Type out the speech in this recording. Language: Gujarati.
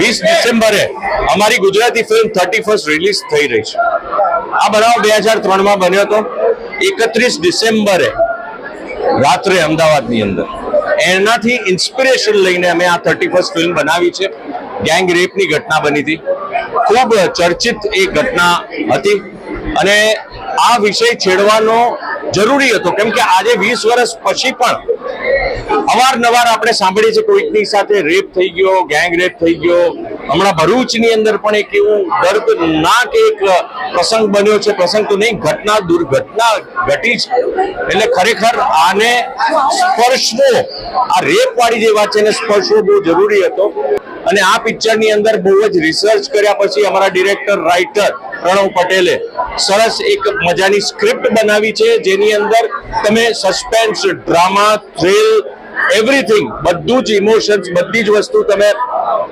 વીસ ડિસેમ્બરે અમારી Gujarati film thirty first release થઈ રહી છે. આ બનાવ બે હજાર ત્રણમાં બન્યો હતો. એકત્રીસ ડિસેમ્બરે રાત્રે અમદાવાદની અંદર. એનાથી ઇન્સ્પિરેશન લઈને અમે આ થર્ટી ફર્સ્ટ ફિલ્મ બનાવી છે. ગેંગ રેપની ઘટના બની હતી. ખૂબ ચર્ચિત એ ઘટના હતી. અને આ વિષય છેડવાનો જરૂરી હતો. કેમ કે આજે વીસ વર્ષ પછી પણ અવારનવાર આપણે સાંભળીએ છીએ કોઈકની સાથે રેપ થઈ ગયો, ગેંગ રેપ થઈ ગયો. હમણાં ભરૂચની અંદર પણ એક એવું દર્દનાક એક પ્રસંગ બન્યો છે. પ્રસંગ તો નહીં, ઘટના દુર્ઘટના ઘટી છે એટલે ખરેખર આને સ્પર્શવો, આ રેપ વાળી જે વાત છે એને સ્પર્શવો બહુ જરૂરી હતો. અને આ પિક્ચરની અંદર બહુ જ રિસર્ચ કર્યા પછી અમારા ડિરેક્ટર રાઇટર પ્રણવ પટેલે સરસ એક મજાની સ્ક્રિપ્ટ બનાવી છે. જેની અંદર તમે સસ્પેન્સ ડ્રામા થ્રિલ એવરીથિંગ બધું જ ઇમોશન્સ બધી જ વસ્તુ તમે